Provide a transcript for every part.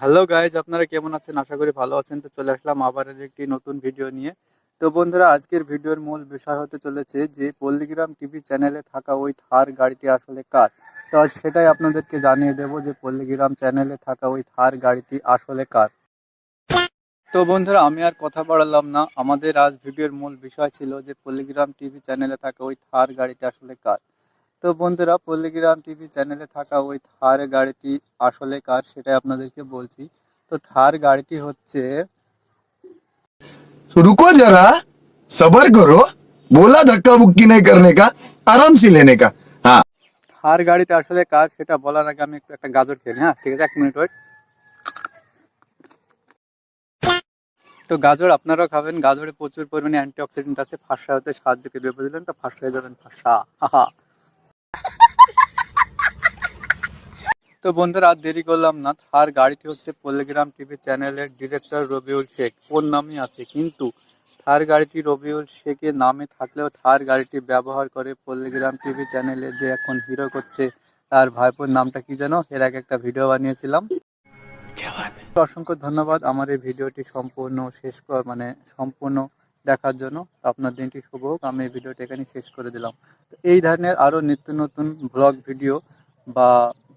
Hello guys আপনারা কেমন আছেন? আশা করি ভালো আছেন। তো চলে আসলাম আবার একটি নতুন ভিডিও নিয়ে। তো বন্ধুরা, আজকের ভিডিওর মূল বিষয় হতে চলেছে যে পল্লীগ্রাম টিভি চ্যানেলে থাকা ওই থার গাড়িটি আসলে কার? তো আজ সেটাই আপনাদেরকে জানিয়ে দেব যে পল্লীগ্রাম চ্যানেলে থাকা ওই থার গাড়িটি আসলে কার। তো বন্ধুরা, আমি আর কথা বাড়ালাম না। আমাদের আজ ভিডিওর মূল বিষয় ছিল যে পল্লীগ্রাম টিভি চ্যানেলে থাকা ওই থার গাড়িটি আসলে কার। তো বন্ধুরা পল্লীগ্রাম টিভি চ্যানেলে থাকা ওই থার গাড়িটি আসলে কার সেটাই আপনাদেরকে বলছি। তো থার গাড়িটি হচ্ছে রুকো যারা সবর করো বলা ধাক্কা বুক্কি নাই করনে কা আরাম সে লেনে কা হ্যাঁ থার গাড়িটা আসলে কার সেটা বলার আগে আমি একটা গাজর খেলি হ্যাঁ ঠিক আছে এক মিনিট ওয়েট তো গাজর আপনারাও খাবেন গাজরে প্রচুর পরিমাণে অ্যান্টিঅক্সিডেন্ট আছে ফাঁসা হতে সাহায্য করবে বুঝলেন তো? ফাঁসা হয়ে যাবেন ফাঁসা হা। তো বন্ধুরা আর দেরি করলাম না। থার গাড়িটি হচ্ছে পল্লীগ্রাম টিভি চ্যানেলের ডিরেক্টর রবিউল শেখ। ওর নামই আছে কিন্তু থার গাড়িটি রবিউল শেখের নামে থাকলেও থার গাড়িটি ব্যবহার করে পল্লীগ্রাম টিভি চ্যানেলে যে এখন হিরো করছে তার ভাইপোর নামটা কি যেন এর আগে একটা ভিডিও বানিয়েছিলাম। অসংখ্য ধন্যবাদ। আমার এই ভিডিওটি সম্পূর্ণ শেষ কর মানে সম্পূর্ণ দেখার জন্য। তো আপনার দিনটি শুভ হোক। আমি এই ভিডিওটি এখানে শেষ করে দিলাম। তো এই ধরনের আরও নিত্য নতুন ব্লগ ভিডিও বা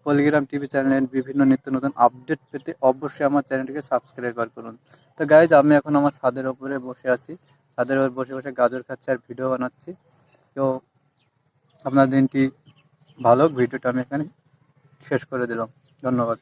পলিগ্রাম টিভি চ্যানেলের বিভিন্ন নিত্য নতুন আপডেট পেতে অবশ্যই আমার চ্যানেলটিকে সাবস্ক্রাইব করুন। তো গাইজ আমি এখন আমার ছাদের ওপরে বসে আছি। ছাদের ওপরে বসে বসে গাজর খাচ্ছি আর ভিডিও বানাচ্ছি। তো আপনার দিনটি ভালো ভিডিওটা আমি এখানে শেষ করে দিলাম। ধন্যবাদ।